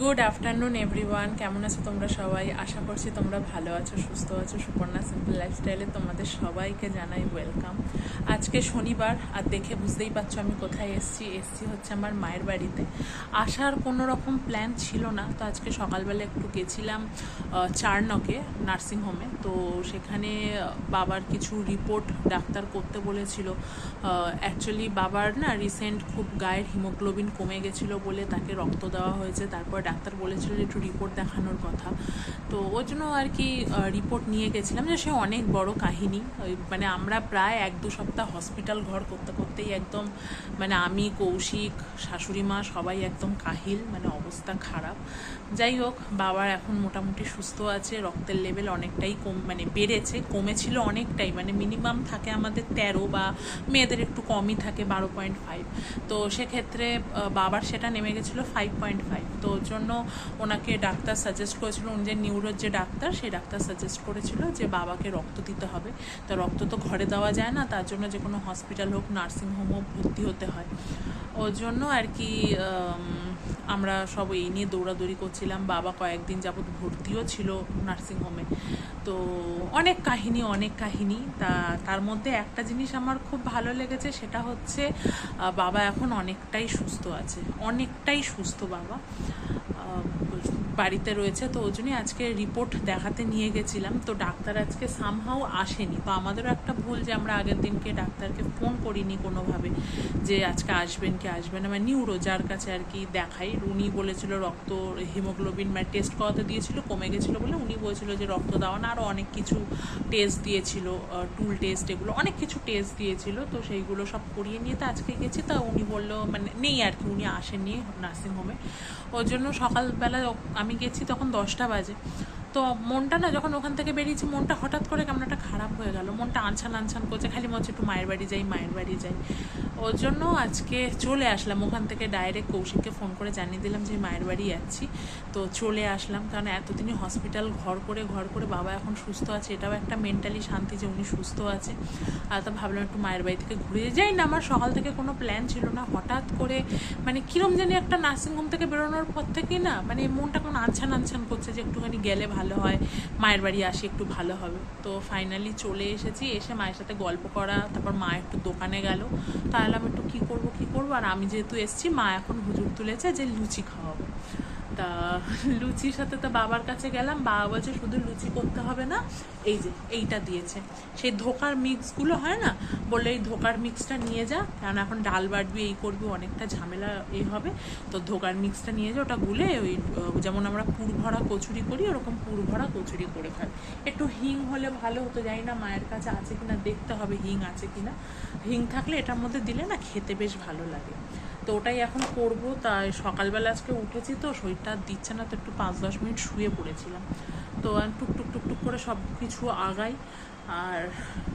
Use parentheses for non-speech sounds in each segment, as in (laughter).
Good afternoon everyone কেমন আছো তোমরা সবাই? আশা করছি তোমরা ভালো আছো, সুস্থ আছো। সুপর্ণা সিম্পল লাইফস্টাইলে তোমাদের সবাইকে জানাই ওয়েলকাম আজকে শনিবার, আর দেখে বুঝতেই পারছ আমি কোথায় এসেছি। এসেছি হচ্ছে আমার মায়ের বাড়িতে। আসার কোনো রকম প্ল্যান ছিল না, তো আজকে সকালবেলা একটু গেছিলাম চারনকে নার্সিংহোমে তো সেখানে বাবার কিছু রিপোর্ট ডাক্তার করতে বলেছিল। অ্যাকচুয়ালি বাবার না রিসেন্ট খুব গায়ের হিমোগ্লোবিন কমে গেছিল বলে তাকে রক্ত দেওয়া হয়েছে। তারপর ডাক্তার বলেছিলেন একটু রিপোর্ট দেখানোর কথা। তো ওর জন্য আর কি রিপোর্ট নিয়ে গেছিলাম যে সে অনেক বড় কাহিনী। মানে আমরা প্রায় এক দু সপ্তাহ হসপিটাল ঘর করতে করতেই একদম মানে আমি, কৌশিক, শাশুড়ি মা সবাই একদম কাহিল মানে অবস্থা খারাপ। যাই হোক, বাবার এখন মোটামুটি সুস্থ আছে, রক্তের লেভেল অনেকটাই কম মানে বেড়েছে, কমেছিল অনেকটাই মানে মিনিমাম থাকে আমাদের তেরো বা মেয়েদের একটু কমই থাকে বারো পয়েন্ট ফাইভ তো সেক্ষেত্রে বাবার সেটা নেমে গেছিল ফাইভ পয়েন্ট ফাইভ তো ওর জন্য ওনাকে ডাক্তার সাজেস্ট করেছিল, উনি যে নিউরোর যে ডাক্তার, সেই ডাক্তার সাজেস্ট করেছিল যে বাবাকে রক্ত দিতে হবে। তো রক্ত তো ঘরে দেওয়া যায় না, তার জন্য যে কোনো হসপিটাল হোক নার্সিংহোম হোক, ভর্তি হতে হয়। ওর জন্য আর কি আমরা সব এই নিয়ে দৌড়াদৌড়ি করছিলাম। বাবা কয়েকদিন যাবৎ ভর্তিও ছিল নার্সিংহোমে তো অনেক কাহিনী অনেক কাহিনী। তা, তার মধ্যে একটা জিনিস আমার খুব ভালো লেগেছে, সেটা হচ্ছে বাবা এখন অনেকটাই সুস্থ আছে। অনেকটাই সুস্থ বাবা। বাড়িতে রয়েছে, তো ওই জন্যই আজকে রিপোর্ট দেখাতে নিয়ে গেছিলাম। তো ডাক্তার আজকে সামহাও আসেনি। তো আমাদেরও একটা ভুল যে আমরা আগের দিনকে ডাক্তারকে ফোন করিনি কোনোভাবে, যে আজকে আসবেন কি আসবেন না। মানে নিউরো যার কাছে আর কি দেখাই। উনি বলেছিল রক্ত হিমোগ্লোবিন মানে টেস্ট করাতে দিয়েছিল, কমে গেছিল বলে উনি বলেছিল যে রক্ত দেওয়া না। আরও অনেক কিছু টেস্ট দিয়েছিল টুল টেস্ট এগুলো, অনেক কিছু টেস্ট দিয়েছিল। তো সেইগুলো সব করিয়ে নিয়ে তো আজকে গেছি। তা উনি বলল মানে নেই আর কি, উনি আসেননি নার্সিংহোমে। ওর জন্য সকালবেলা আমি গেছি তখন দশটা বাজে। তো মনটা না যখন ওখান থেকে বেরিয়েছি, মনটা হঠাৎ করে কেমন একটা খারাপ হয়ে গেল। মনটা আনছান আনছান করছে, খালি মনে হচ্ছে একটু মায়ের বাড়ি যাই, মায়ের বাড়ি যাই। ওর জন্য আজকে চলে আসলাম। ওখান থেকে ডাইরেক্ট কৌশিককে ফোন করে জানিয়ে দিলাম যে মায়ের বাড়ি যাচ্ছি। তো চলে আসলাম। কারণ এতদিনই হসপিটাল ঘর করে ঘর করে বাবা এখন সুস্থ আছে। এটাও একটা মেন্টালি শান্তি যে উনি সুস্থ আছে। আর তো ভাবলাম একটু মায়ের বাড়ি থেকে ঘুরে যাই না। আমার সকাল থেকে কোনো প্ল্যান ছিল না। হঠাৎ করে মানে কিরম জানি একটা নার্সিংহোম থেকে বেরোনোর পর থেকেই না মানে মনটা কোনো আনছান আনছান করছে যে, একটুখানি গেলে ভালো হয়। মায়ের বাড়ি আসি, একটু ভালো হবে। তো ফাইনালি চলে এসেছি। এসে মায়ের সাথে গল্প করা, তারপর মা একটু দোকানে গেল। তাহলে আমি একটু কি করব কি করব। আর আমি যেহেতু এসছি, মা এখন হুজুর তুলেছে যে লুচি খাওয়াবো তা লুচির সাথে তো বাবার কাছে গেলাম, বাবা বলছে শুধু লুচি করতে হবে না, এই যে এইটা দিয়েছে। সেই ধোকার মিক্সগুলো হয় না বলে এই ধোকার মিক্সটা নিয়ে যা কারণ এখন ডাল বাটবি, এই করবি, অনেকটা ঝামেলা এ হবে। তো ধোকার মিক্সটা নিয়ে যা, ওটা গুলে ওই যেমন আমরা পুর ভরা কচুরি করি, ওরকম পুর ভরা কচুরি করে খাই। একটু হিং হলে ভালো হতো, জানি না মায়ের কাছে আছে কিনা, দেখতে হবে হিং আছে কিনা। হিং থাকলে এটার মধ্যে দিলে না খেতে বেশ ভালো লাগে। তো ওটাই এখন করব। তাই সকালবেলা আজকে উঠেছি তো, শরীরটা দিচ্ছে না, তো একটু পাঁচ দশ মিনিট শুয়ে পড়েছিলাম। তো টুক টুক টুক টুক করে সব কিছু আগাই। আর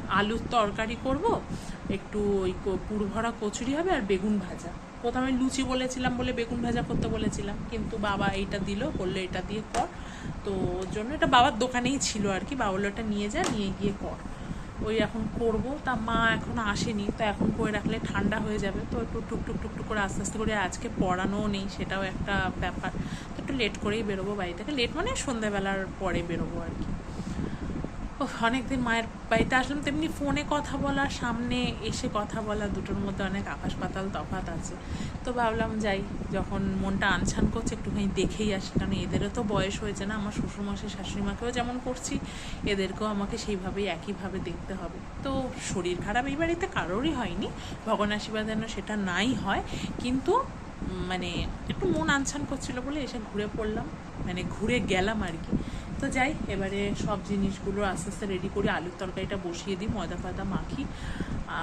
আলুর তরকারি করব, একটু ওই কো- পুর ভরা কচুরি হবে আর বেগুন ভাজা। প্রথমে লুচি বলেছিলাম বলে বেগুন ভাজা করতে বলেছিলাম, কিন্তু বাবা এইটা দিল, বলল এটা দিয়ে কর। তো ওর জন্য এটা বাবার দোকানেই ছিল আর কি বাবা এটা নিয়ে যা, নিয়ে গিয়ে কর। ওই এখন করব। তা মা এখনও আসেনি, তো এখন করে রাখলে ঠান্ডা হয়ে যাবে। তো একটু টুকটুক টুকটুক টুক টুক করে আস্তে আস্তে করে আজকে পড়ানোও নেই, সেটাও একটা ব্যাপার। তো একটু লেট করেই বেরোবো বাড়ি থেকে। লেট মানে সন্ধ্যাবেলার পরে বেরোবো আর কি। অনেকদিন মায়ের বাড়িতে আসলাম, তেমনি ফোনে কথা বলা, সামনে এসে কথা বলা, দুটোর মধ্যে অনেক আকাশ পাতাল তফাৎ আছে। তো ভাবলাম যাই, যখন মনটা আনছান করছে, একটুখানি দেখেই আসি, কারণ এদেরও তো বয়স হয়েছে না, আমার শ্বশুরমশাই শাশুড়ি মাকেও যেমন করছি, এদেরকেও আমাকে সেইভাবেই একইভাবে দেখতে হবে। তো শরীর খারাপ এই বাড়িতে কারোরই হয়নি, ভগবান আশীর্বাদ যেন সেটা নাই হয়, কিন্তু মানে একটু মন আনছান করছিল বলে এসে ঘুরে পড়লাম মানে ঘুরে গেলাম আর কি। তো যাই, এবারে সব জিনিসগুলো আস্তে আস্তে রেডি করে আলুর তরকারিটা বসিয়ে দিই, ময়দা ফয়দা মাখি।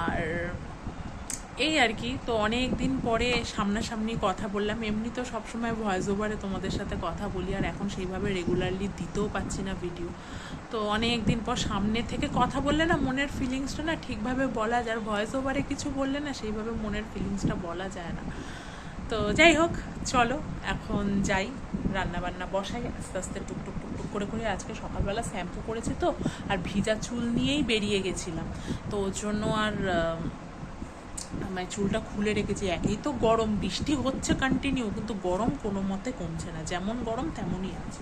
আর এই আর কি, তো অনেক দিন পরে সামনাসামনি কথা বললাম। এমনি তো সবসময় ভয়েস ওভারে তোমাদের সাথে কথা বলি, আর এখন সেইভাবে রেগুলারলি দিতেও পাচ্ছি না ভিডিও তো অনেক দিন পর সামনে থেকে কথা বললে না, মনের ফিলিংসটা না ঠিকভাবে বলা যায়, আর ভয়েস ওভারে কিছু বললে না সেইভাবে মনের ফিলিংসটা বলা যায় না। তো যাই হোক, চলো, এখন যাই রান্না বান্না বসাই, আস্তে আস্তে টুক টুক টুক টুক করে করে আজকে সকালবেলা শ্যাম্পু করেছি তো, আর ভিজা চুল নিয়েই বেরিয়ে গেছিলাম। তো ওর জন্য আর আমার চুলটা খুলে রেখেছি একেই। তো গরম, বৃষ্টি হচ্ছে কন্টিনিউ কিন্তু গরম কোনো মতে কমছে না। যেমন গরম, তেমনই আছে।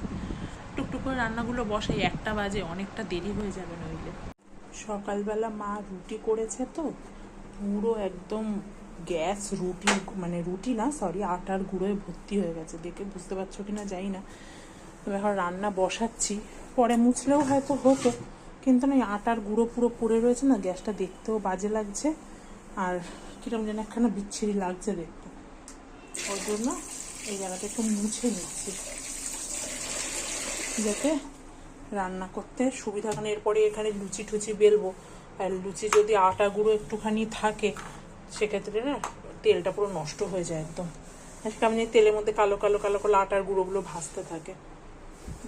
টুকটুক করে রান্নাগুলো বসাই, একটা বাজে, অনেকটা দেরি হয়ে যাবে নইলে। সকালবেলা মা রুটি করেছে তো, পুরো একদম গ্যাস, রুটি মানে রুটি না সরি আটার গুঁড়োয় ভর্তি হয়ে গেছে। দেখে বুঝতে পারছ কি না জানি না। তো এখন রান্না বসাচ্ছি। পরে মুছলেও হয়তো হতো। কিন্তু না আটার গুঁড়ো পুরো পড়ে রয়েছে না, গ্যাসটা দেখতেও বাজে লাগছে। আর কিরম যেন একখানা বিচ্ছিরি লাগছে দেখতে। ওই জন্য এই জায়গাটা একটু মুছে নিচ্ছি। যাতে রান্না করতে সুবিধা কারণ এরপরে এখানে লুচি টুচি বেলবো। আর লুচি যদি আটা গুঁড়ো একটুখানি থাকে, সেক্ষেত্রে না তেলটা পুরো নষ্ট হয়ে যায় একদম। আজকে আমি তেলের মধ্যে কালো কালো কালো কালো আটার গুঁড়োগুলো ভাজতে থাকে।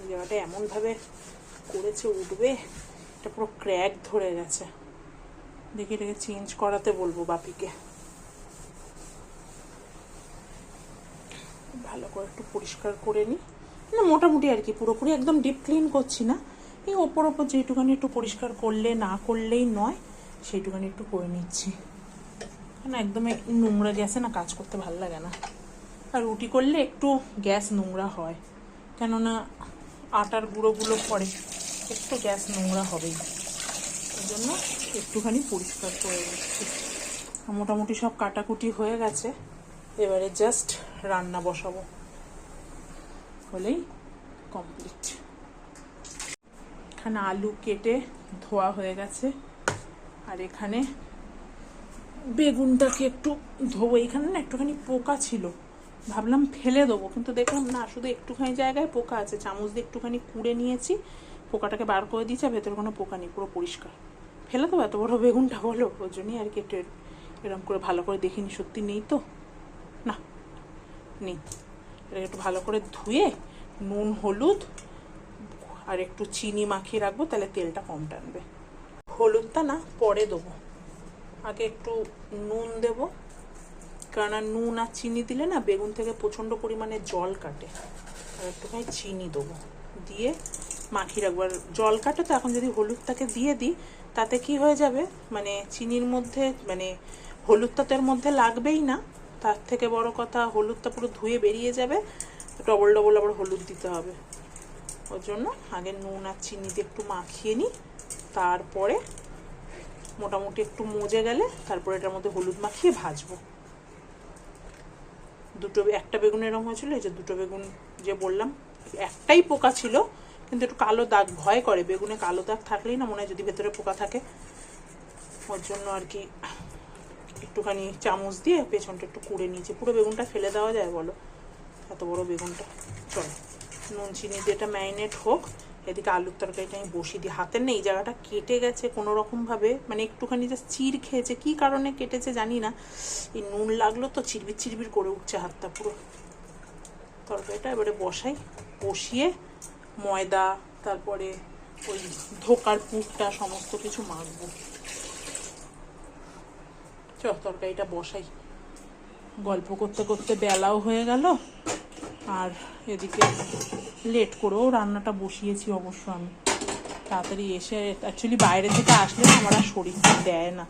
জায়গাটা এমনভাবে করেছে, উঠবে, এটা পুরো ক্র্যাক ধরে গেছে। দেখি এটাকে চেঞ্জ করাতে বলব বাপিকে। ভালো করে একটু পরিষ্কার করে নিই না, মোটামুটি আর কি, পুরোপুরি একদম ডিপ ক্লিন করছি না। এই ওপর ওপর যেটুখানি একটু পরিষ্কার করলে, না করলেই নয়, সেইটুখানি একটু করে নিচ্ছি। কারণ একদম নোংরা গ্যাসে না কাজ করতে ভালো লাগে না। আর রুটি করলে একটু গ্যাস নোংরা হয়। কেননা আটার গুঁড়োগুলো পড়ে একটু গ্যাস নোংরা হবেই। ওই জন্য একটুখানি পরিষ্কার করে আর মোটামুটি সব কাটাকুটি হয়ে গেছে। এবারে জাস্ট রান্না বসাবো। হলেই কমপ্লিট। এখানে আলু কেটে ধোয়া হয়ে গেছে। আর এখানে বেগুনটাকে একটু ধোবো। এখানে না একটুখানি পোকা ছিল। ভাবলাম ফেলে দেবো, কিন্তু দেখলাম না, শুধু একটুখানি জায়গায় পোকা আছে, চামচ দিয়ে একটুখানি কুড়ে নিয়েছি, পোকাটাকে বার করে দিয়েছি আর ভেতরে কোনো পোকা নেই, পুরো পরিষ্কার। ফেলে দেবো, এত বড় বেগুনটা বলো ওই জন্যই আর কি একটু এরকম করে ভালো করে দেখিনি, সত্যি নেই তো? না, নেই। এটাকে একটু ভালো করে ধুয়ে নুন, হলুদ আর একটু চিনি মাখিয়ে রাখব, তাহলে তেলটা কম টানবে। হলুদটা না পরে দেবো। আগে একটু নুন দেব আর নুন আর চিনি দিলে না বেগুন থেকে প্রচণ্ড পরিমাণে জল কাটে। আর একটুখানি চিনি দেবো। দিয়ে মাখিয়ে রাখব। আর জল কাটে তো, এখন যদি হলুদটাকে দিয়ে দিই, তাতে কি হয়ে যাবে? মানে চিনির মধ্যে মানে হলুদটা তো এর মধ্যে লাগবেই না। তার থেকে বড় কথা, হলুদটা পুরো ধুয়ে বেরিয়ে যাবে। ডবল ডবল আবার হলুদ দিতে হবে। ওর জন্য আগে নুন আর চিনি দিয়ে একটু মাখিয়ে নিই। তারপরে মোটামুটি একটু মজে গেলে তারপরে এটার মধ্যে হলুদ মাখিয়ে ভাজবো। দুটো একটা বেগুন এরকম হয়েছিল, এই যে দুটো বেগুন যে বললাম, একটাই পোকা ছিল, কিন্তু একটু কালো দাগ ভয় করে, বেগুনে কালো দাগ থাকলেই না মনে হয় যদি ভেতরে পোকা থাকে। ওর জন্য আর কি একটুখানি চামচ দিয়ে পেছনটা একটু কুড়ে নিয়েছি। পুরো বেগুনটা ফেলে দেওয়া যায় বলো, এত বড় বেগুনটা। চলো, নুন, চিনি দিয়ে এটা ম্যারিনেট হোক। এদিকে আলুর তরকারিটা আমি বসিয়ে দিই। হাতের নেই, জায়গাটা কেটে গেছে কোনো রকমভাবে মানে একটুখানি জাস্ট চির খেয়েছে। কি কারণে কেটেছে জানি না। এই নুন লাগল তো চিরবির চিরবির করে উঠছে হাতটা পুরো। তরকারিটা এবারে বসাই, বসিয়ে ময়দা, তারপরে ওই ধোকার পুরটা, সমস্ত কিছু মাখবো। চ, তরকারিটা বসাই। গল্প করতে করতে বেলাও হয়ে গেল। আর এদিকে লেট করেও রান্নাটা বসিয়েছি অবশ্য আমি। তাড়াতাড়ি এসে অ্যাকচুয়ালি বাইরে থেকে আসলে আমার আর শরীরটা দেয় না।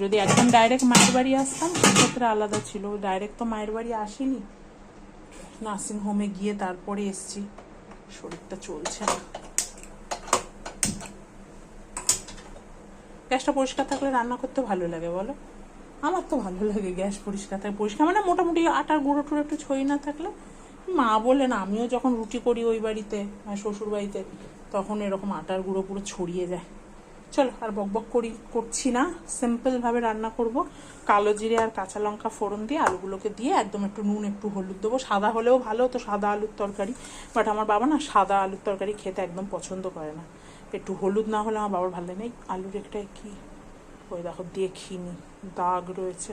যদি একদম ডাইরেক্ট মায়ের বাড়ি আসতাম, সেক্ষেত্রে আলাদা ছিল। ডাইরেক্ট তো মায়ের বাড়ি আসিনি। নার্সিং হোমে গিয়ে তারপরে এসছি। শরীরটা চলছে না। গ্যাসটা পরিষ্কার থাকলে রান্না করতে ভালো লাগে বলো? আমার তো ভালো লাগে গ্যাস পরিষ্কার থাকে। পরিষ্কার মানে মোটামুটি আটার গুঁড়ো টুড়ো একটু ছই না থাকলে মা বলেন আমিও যখন রুটি করি ওই বাড়িতে শ্বশুর বাড়িতে তখন এরকম আটার গুঁড়ো পুরো ছড়িয়ে যায়। চলো, আর বকবক করি, করছি না। সিম্পলভাবে রান্না করব। কালো জিরে আর কাঁচা লঙ্কা ফোড়ন দিয়ে আলুগুলোকে দিয়ে একদম একটু নুন, একটু হলুদ দেবো। সাদা হলেও ভালো তো, সাদা আলুর তরকারি। বাট আমার বাবা না সাদা আলুর তরকারি খেতে একদম পছন্দ করে না। একটু হলুদ না হলে আমার বাবার ভালো লাগে না আলুর একটা কি? ওই দেখো, দেখিনি। দাগ রয়েছে।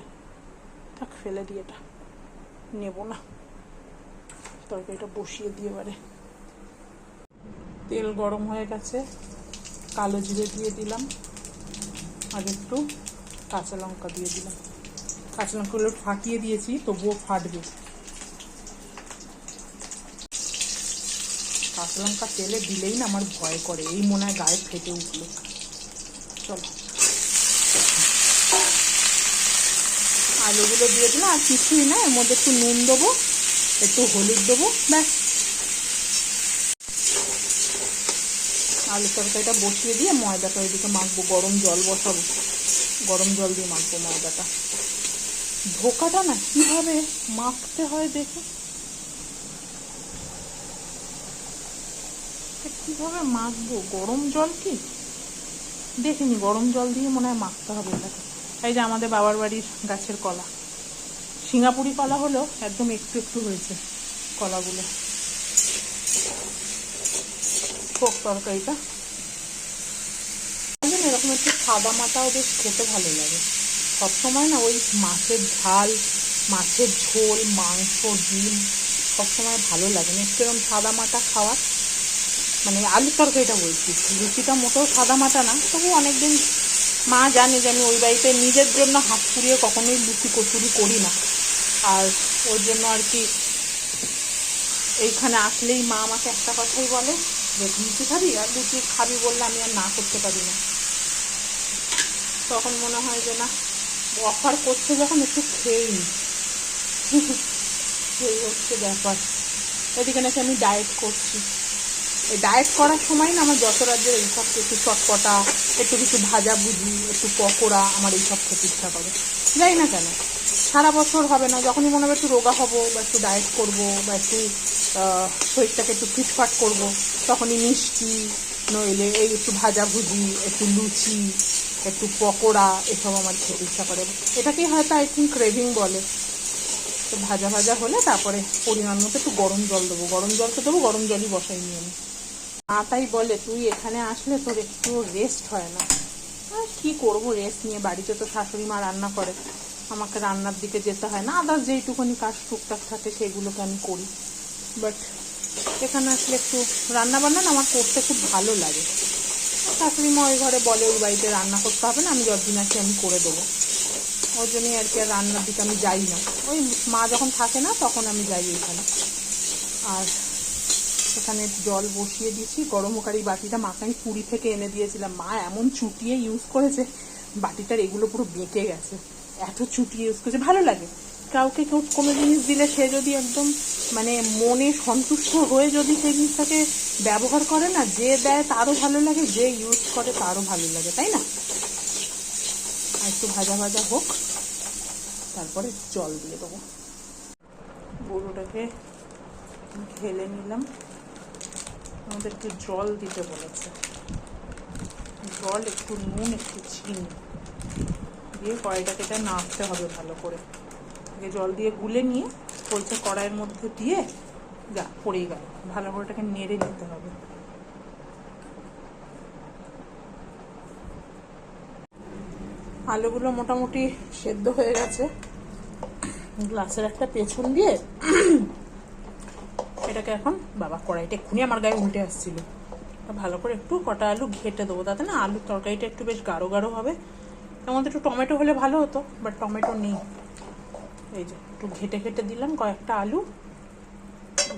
থাক, ফেলে দিয়ে এটা। নেব না। তরকারিটা বসিয়ে দিয়ে এবারে। তেল গরম হয়ে গেছে, কালো জিরে দিয়ে দিলাম, আর একটু কাঁচা লঙ্কা দিয়ে দিলাম। কাঁচা লঙ্কাগুলো ফাটিয়ে দিয়েছি, তবুও ফাটবে। কাঁচা লঙ্কা তেলে দিলেই না আমার ভয় করে, এই মনে হয় গায়ে ফেটে উঠল। চলো। আলুগুলো দিয়ে দিলাম, আর কিছুই না, এর মধ্যে একটু নুন দেবো একটু হলুদ দেবো, ব্যাস। আলু তরকারিটা বসিয়ে দিয়ে ময়দাটা ওইদিকে মাখবো, গরম জল বসাবো। গরম জল দিয়ে মাখবো ময়দাটা। ধোকাটা না, কীভাবে মাখতে হয় দেখে? কীভাবে মাখবো? গরম জল কি? দেখিনি, গরম জল দিয়ে মনে হয় মাখতে হবে এটাকে। এই যে আমাদের বাবার বাড়ির গাছের কলা। সিঙ্গাপুরি কলা হলো একদম একটু একটু হয়েছে কলাগুলো। হোক তরকারিটা। এরকম একটু সাদা মাটাও বেশ খেতে ভালো লাগে। সবসময় না ওই মাছের ঝাল, মাছের ঝোল, মাংস, ডিম সবসময় ভালো লাগে না। একটু এরকম সাদা মাটা খাওয়া মানে আলুর তরকারিটা বলছি লুচিটা মোটেও সাদা মাটা না, তবু অনেকদিন মা জানে যে আমি ওই বাড়িতে নিজের জন্য হাত পুড়িয়ে কখনোই লুচি কচুরি করি না। আর ওর জন্য আর কি এইখানে আসলেই মা আমাকে একটা কথাই বলে যে লুচি খাবি? আর লুচি খাবি বললে আমি আর না করতে পারি না। তখন মনে হয় যে, না অফার করছে যখন একটু খেয়েই নি। (laughs) এই হচ্ছে ব্যাপার। এদিকে নাকি আমি ডায়েট করছি। এই ডায়েট করার সময় না আমার যত রাজ্যের এইসব একটু চটপটা, একটু কিছু ভাজা ভুজি, একটু পকোড়া, আমার এইসব খেতে ইচ্ছা করে। যাই না কেন সারা বছর হবে না, যখনই মনে হবে একটু রোগা হব বা একটু ডায়েট করব বা একটু শরীরটাকে একটু ফিটফাট করব, তখনই মিষ্টি, নইলে এই একটু ভাজাভুজি একটু লুচি, একটু পকোড়া, এসব আমার খেতে ইচ্ছা করে। এটাকেই হয়তো আই থিঙ্ক ক্রেভিং বলে। তো ভাজা ভাজা হলে তারপরে পরিমাণ মতো একটু গরম জল দেবো। গরম জল তো দেবো, গরম জলই বসাই নিয়ে আমি মা তাই বলে, তুই এখানে আসলে তোর একটু রেস্ট হয় না। কি করব রেস্ট নিয়ে? বাড়িতে তো শাশুড়ি মা রান্না করে। আমাকে রান্নার দিকে যেতে হয় না। আদার যেইটুকুনি কাজ টুকটাক থাকে, সেগুলোকে আমি করি। বাট এখানে আসলে একটু রান্না বান্না আমার করতে খুব ভালো লাগে। শাশুড়ি মা ওই ঘরে বলে, ওই বাড়িতে রান্না করতে হবে না, আমি যতদিন আছি আমি করে দেবো। ওই জন্যই আর কি আর রান্নার দিকে আমি যাই না। ওই মা যখন থাকে না, তখন আমি যাই ওইখানে আর এখানে জল বসিয়ে দিয়েছি গরমকারী বাটিটা মাকে আমি পুরী থেকে এনে দিয়েছিলাম। মা এমন চুটিয়ে ইউজ করেছে, বাটিটার এগুলো পুরো বেঁকে গেছে। এত চুটিয়ে ইউজ করছে, ভালো লাগে। কাউকে কেউ কোনো জিনিস দিলে সে যদি একদম মানে মনে সন্তুষ্ট হয়ে যদি সেই জিনিসটাকে ব্যবহার করে না, যে দেয় তারও ভালো লাগে, যে ইউজ করে তারও ভালো লাগে, তাই না? আর একটু ভাজা ভাজা হোক, তারপরে জল দিয়ে দেবো। গরুটাকে ঢেলে নিলাম। আমাদের একটু জল দিতে বলেছে। জল, একটু নুন, একটু চিনি। দিয়ে কড়াইটাকে এটা নাড়তে হবে ভালো করে। জল দিয়ে গুলে নিয়ে বলছে কড়াইয়ের মধ্যে দিয়ে যা, পড়েই গেল। ভালো করে এটাকে নেড়ে নিতে হবে। আলুগুলো মোটামুটি সেদ্ধ হয়ে গেছে। গ্লাসের একটা পেছন দিয়ে এটাকে এখন বাবা, কড়াইটা এক্ষুনি আমার গায়ে উল্টে আসছিল। ভালো করে একটু কটা আলু ঘেটে দেবো। তাতে না আলুর তরকারিটা একটু বেশ গাঢ় গাঢ় হবে। মধ্যে একটু টমেটো হলে ভালো হতো বাট টমেটো নেই। এই যে, একটু ঘেটে ঘেটে দিলাম কয়েকটা আলু।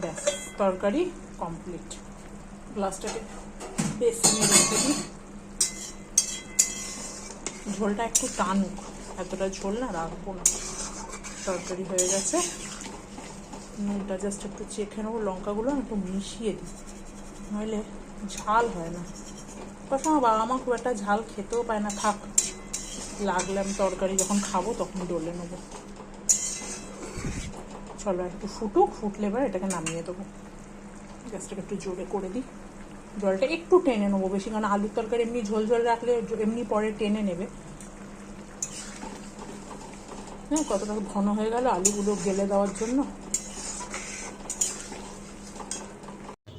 ব্যাস, তরকারি কমপ্লিট গ্লাসটাকে বেসিনে রেখে দিই। ঝোলটা একটু টানুক এতটা ঝোল না, রাখব না। তরকারি হয়ে গেছে। নুনটা জাস্ট একটু চেখে নেব, লঙ্কাগুলো একটু মিশিয়ে দিই। নইলে ঝাল হয় না। আমার বাবা মা খুব একটা ঝাল খেতেও পায় না, থাক। লাগলে আমি তরকারি যখন খাব তখন ডলে নেব। চলো একটু ফুটুক, ফুটলে এবার এটাকে নামিয়ে দেবো। গ্যাসটাকে একটু জোরে করে দিই। জলটা একটু টেনে নেব বেশি, কারণ আলুর তরকারি এমনি ঝোল ঝোল রাখলে এমনি পরে টেনে নেবে। হ্যাঁ কতটা ঘন হয়ে গেল আলুগুলো গেলে দেওয়ার জন্য।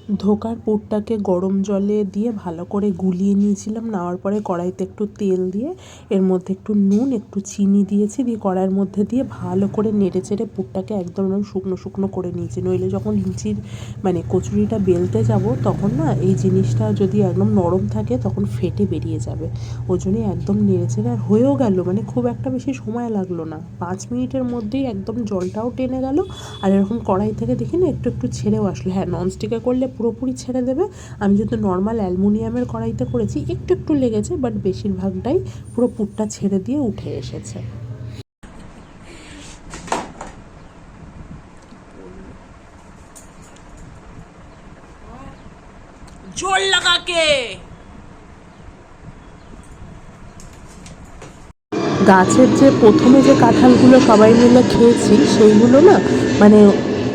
ধোকার পুরটাকে গরম জলে দিয়ে ভালো করে গুলিয়ে নিয়েছিলাম। নেওয়ার পরে কড়াইতে একটু তেল দিয়ে, এর মধ্যে একটু নুন, একটু চিনি দিয়েছি, দিয়ে কড়াইয়ের মধ্যে দিয়ে ভালো করে নেড়ে চেড়ে পুরটাকে একদম শুকনো শুকনো করে নিয়েছি। নইলে যখন লিচির মানে কচুরিটা বেলতে যাব, তখন না এই জিনিসটা যদি একদম নরম থাকে, তখন ফেটে বেরিয়ে যাবে। ওই জন্যই একদম নেড়ে চেড়ে আর হয়েও গেল মানে খুব একটা বেশি সময় লাগল না। পাঁচ মিনিটের মধ্যেই একদম জলটাও টেনে গেল, আর এরকম কড়াই থেকে দেখি না একটু একটু ছেড়েও আসলো। হ্যাঁ ননস্টিকে করলে পুরোপুরি ছেড়ে দেবে। আমি যেহেতু নর্মাল অ্যালমোনিয়ামের কড়াইতে করেছি একটু একটু লেগেছে বাট বেশিরভাগটাই পুরো পুরটা ছেড়ে দিয়ে উঠে এসেছে। লাগাকে! গাছের যে প্রথমে যে কাঁঠালগুলো সবাই মিলে খেয়েছি সেইগুলো না মানে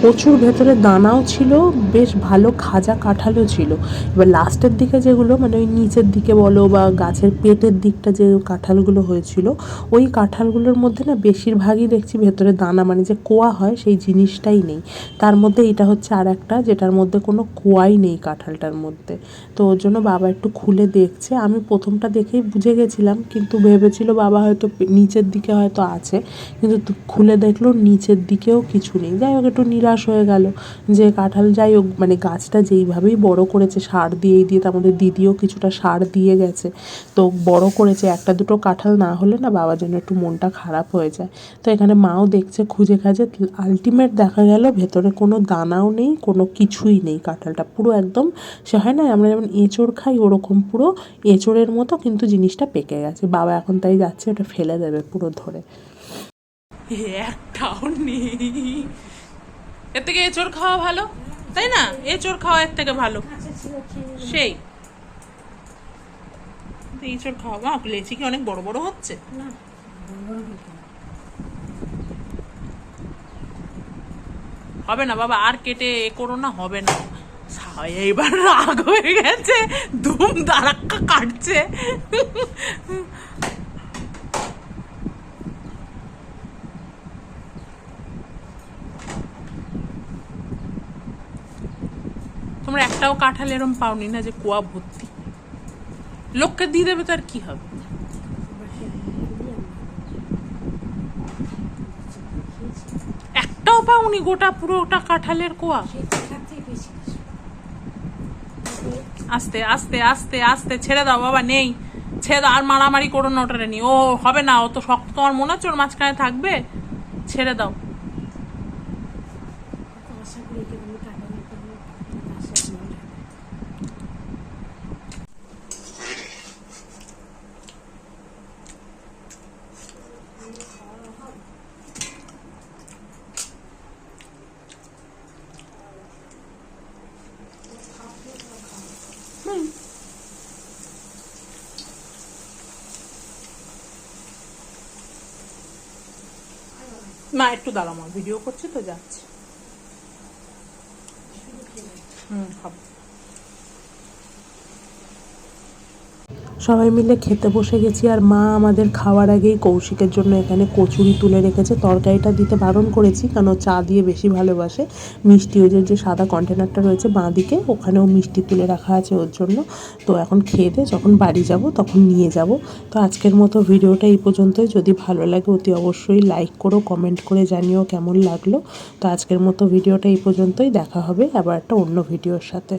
প্রচুর ভেতরে দানাও ছিল, বেশ ভালো খাজা কাঁঠালও ছিল। এবার লাস্টের দিকে যেগুলো মানে ওই নিচের দিকে বলো বা গাছের পেটের দিকটা যে কাঁঠালগুলো হয়েছিল, ওই কাঁঠালগুলোর মধ্যে না বেশিরভাগই দেখছি ভেতরে দানা মানে যে কোয়া হয় সেই জিনিসটাই নেই। তার মধ্যে এটা হচ্ছে আর একটা, যেটার মধ্যে কোনো কোয়াই নেই কাঁঠালটার মধ্যে। তো ওর জন্য বাবা একটু খুলে দেখছে। আমি প্রথমটা দেখেই বুঝে গেছিলাম, কিন্তু ভেবেছিল বাবা হয়তো নিচের দিকে হয়তো আছে, কিন্তু খুলে দেখল নিচের দিকেও কিছু নেই। যাই হোক, একটু নিরাশ হয়ে গেল যে কাঁঠাল যাই হোক মানে গাছটা যেইভাবেই বড় করেছে, সার দিয়েই দিয়ে তার মধ্যে দিদিও কিছুটা সার দিয়ে গেছে। তো বড় করেছে, একটা দুটো কাঁঠাল না হলে না বাবার জন্য একটু মনটা খারাপ হয়ে যায়। তো এখানে মাও দেখছে, খুঁজে খাজে আলটিমেট দেখা গেল ভেতরে কোনো দানাও নেই, কোনো কিছুই নেই কাঁঠালটা। পুরো একদম, সে হয় না, আমরা যেমন এঁচড় খাই ওরকম পুরো এঁচড়ের মতো কিন্তু জিনিসটা পেকে গেছে। বাবা এখন তাই যাচ্ছে, ওটা ফেলে দেবে পুরো ধরে। একটাও নেই। এর থেকে এঁচড় খাওয়া ভালো? তাই না? এঁচড় খাওয়া এর থেকে ভালো। সেই। এঁচড় খাওয়া বা লেচি কি অনেক বড় বড় হচ্ছে? হবে না বাবা আর কেটে এ করো না হবে না। সায় এইবার রাগ হয়ে গেছে ধুম দাঁড়াক্কা কাটছে তোমরা একটাও কাঁঠাল এরম পাওনি না যে কুয়া ভর্তি। লোককে দিয়ে দেবে তো আর কি হবে? একটাও পাওনি গোটা পুরোটা কাঁঠালের কোয়া? আস্তে আস্তে আস্তে আস্তে, ছেড়ে দাও বাবা, নেই। ছেড়ে দাও, আর মারামারি করো না ওটা নি ও, হবে না, ও তো শক্ত, তোমার মনে হচ্ছে ওর মাঝখানে থাকবে? ছেড়ে দাও মা একটু দাঁড়াও মা ভিডিও করছে তো যাচ্ছে। হুম খাব। সবাই মিলে খেতে বসে গেছি আর মা আমাদের খাওয়ার আগেই কৌশিকের জন্য এখানে কচুরি তুলে রেখেছে। তরকারিটা দিতে বারণ করেছি কারণ চা দিয়ে বেশি ভালোবাসে। মিষ্টি ওদের যে সাদা কন্টেনারটা রয়েছে বাঁ দিকে ওখানেও মিষ্টি তুলে রাখা আছে ওর জন্য। তো এখন খেয়ে দিয়ে যখন বাড়ি যাব তখন নিয়ে যাব। তো আজকের মতো ভিডিওটা এই পর্যন্তই। যদি ভালো লাগে অতি অবশ্যই লাইক করো কমেন্ট করে জানিও কেমন লাগল। তো আজকের মতো ভিডিওটা এই পর্যন্তই। দেখা হবে আবার একটা অন্য ভিডিওর সাথে।